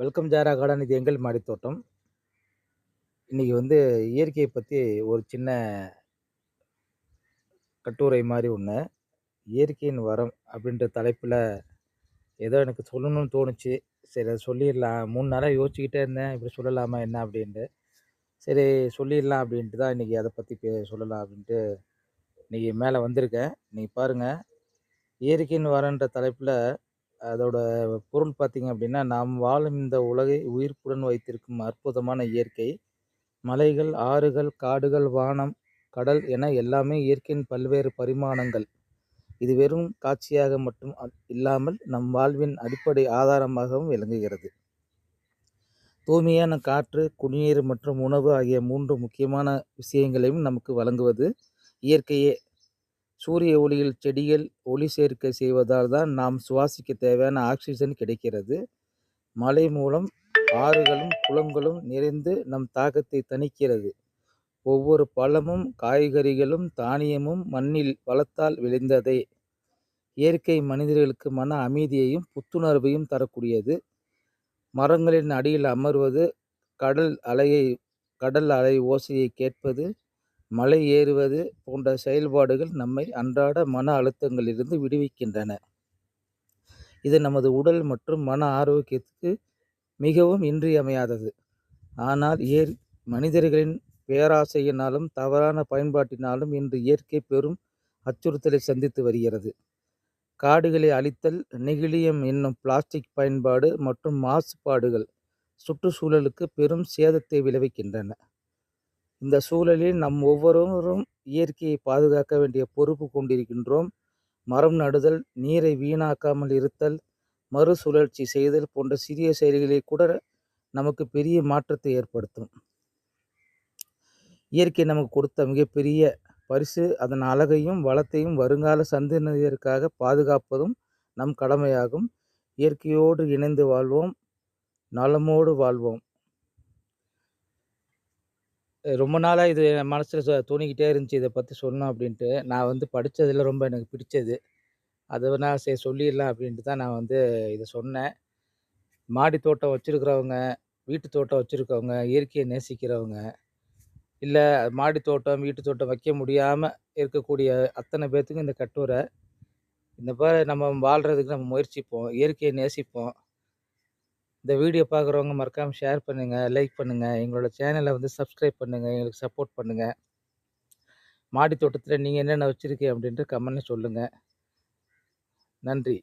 Welcome ஜாரா garden. இது எங்கள் மாடித்தோட்டம் இன்றைக்கி வந்து இயற்கையை பற்றி ஒரு சின்ன கட்டுரை மாதிரி ஒன்று இயற்கையின் வரம் அப்படின்ற தலைப்பில் ஏதோ எனக்கு சொல்லணும்னு தோணுச்சு. சரி அதை சொல்லிடலாம். மூணு நாளாக யோசிச்சுக்கிட்டே இருந்தேன். இப்படி சொல்லலாமா என்ன அப்படின்ட்டு. சரி சொல்லிடலாம் அப்படின்ட்டு தான் இன்றைக்கி அதை பற்றி பே சொல்லலாம் அப்படின்ட்டு இன்றைக்கி மேலே வந்திருக்கேன். நீங்கள் பாருங்கள் இயற்கையின் வரன்ற தலைப்பில் அதோட பொருள் பார்த்திங்க அப்படின்னா நாம் வாழும் இந்த உலகை உயிர்ப்புடன் வைத்திருக்கும் அற்புதமான இயற்கை. மலைகள் ஆறுகள் காடுகள் வானம் கடல் என எல்லாமே இயற்கையின் பல்வேறு பரிமாணங்கள். இது வெறும் காட்சியாக மட்டும் இல்லாமல் நம் வாழ்வின் அடிப்படை ஆதாரமாகவும் விளங்குகிறது. தூய்மையான காற்று குடிநீர் மற்றும் உணவு ஆகிய மூன்று முக்கியமான விஷயங்களையும் நமக்கு வழங்குவது இயற்கையே சூரிய ஒளியில் செடிகள் ஒளி சேர்க்கை செய்வதால் தான் நாம் சுவாசிக்க தேவையான ஆக்சிஜன் கிடைக்கிறது. மழை மூலம் ஆறுகளும் குளங்களும் நிறைந்து நம் தாக்கத்தை தணிக்கிறது. ஒவ்வொரு பழமும் காய்கறிகளும் தானியமும் மண்ணில் வளத்தால் விளைந்ததே. இயற்கை மனிதர்களுக்கு மன அமைதியையும் புத்துணர்வையும் தரக்கூடியது. மரங்களின் அடியில் அமர்வது கடல் அலையை கடல் அலை ஓசையை கேட்பது மலை ஏறுவது போன்ற செயல்பாடுகள் நம்மை அன்றாட மன அழுத்தங்களிலிருந்து விடுவிக்கின்றன. இது நமது உடல் மற்றும் மன ஆரோக்கியத்துக்கு மிகவும் இன்றியமையாதது. ஆனால் ஏர் மனிதர்களின் பேராசையினாலும் தவறான பயன்பாட்டினாலும் இன்று இயற்கை பெரும் அச்சுறுத்தலை சந்தித்து வருகிறது. காடுகளை அழித்தல் நெகிழியம் என்னும் பிளாஸ்டிக் பயன்பாடு மற்றும் மாசுபாடுகள் சுற்றுச்சூழலுக்கு பெரும் சேதத்தை விளைவிக்கின்றன. இந்த சூழலில் நம் ஒவ்வொருவரும் இயற்கையை பாதுகாக்க வேண்டிய பொறுப்பு கொண்டிருக்கின்றோம். மரம் நடுதல் நீரை வீணாக்காமல் இருத்தல் மறுசுழற்சி செய்தல் போன்ற சிறிய செயல்களை கூட நமக்கு பெரிய மாற்றத்தை ஏற்படுத்தும். இயற்கை நமக்கு கொடுத்த மிகப்பெரிய பரிசு அதன் அழகையும் வளத்தையும் வருங்கால சந்ததியருக்காக பாதுகாப்பதும் நம் கடமையாகும். இயற்கையோடு இணைந்து வாழ்வோம் நலமோடு வாழ்வோம். ரொம்ப நாளாக இது என் மனசில் தோணிக்கிட்டே இருந்துச்சு இதை பற்றி சொல்லணும் அப்படின்ட்டு. நான் வந்து படித்ததில் ரொம்ப எனக்கு பிடிச்சது. அதை நான் சரி சொல்லிடலாம் அப்படின்ட்டு தான் நான் வந்து இதை சொன்னேன். மாடி தோட்டம் வச்சுருக்கிறவங்க வீட்டு தோட்டம் வச்சுருக்கவங்க இயற்கையை நேசிக்கிறவங்க இல்லை மாடி தோட்டம் வீட்டு தோட்டம் வைக்க முடியாமல் இருக்கக்கூடிய அத்தனை பேர்த்துக்கும் இந்த கட்டுரை. இந்த மாதிரி நம்ம வாழ்கிறதுக்கு நம்ம முயற்சிப்போம் இயற்கையை நேசிப்போம். இந்த வீடியோ பார்க்குறவங்க மறக்காமல் ஷேர் பண்ணுங்கள் லைக் பண்ணுங்கள் எங்களோட சேனலை வந்து சப்ஸ்கிரைப் பண்ணுங்கள் எங்களுக்கு சப்போர்ட் பண்ணுங்கள் மாடி தோட்டத்தில் நீங்கள் என்னென்ன வச்சுருக்கீங்க அப்படின்ட்டு கமெண்ட்டில் சொல்லுங்கள் நன்றி.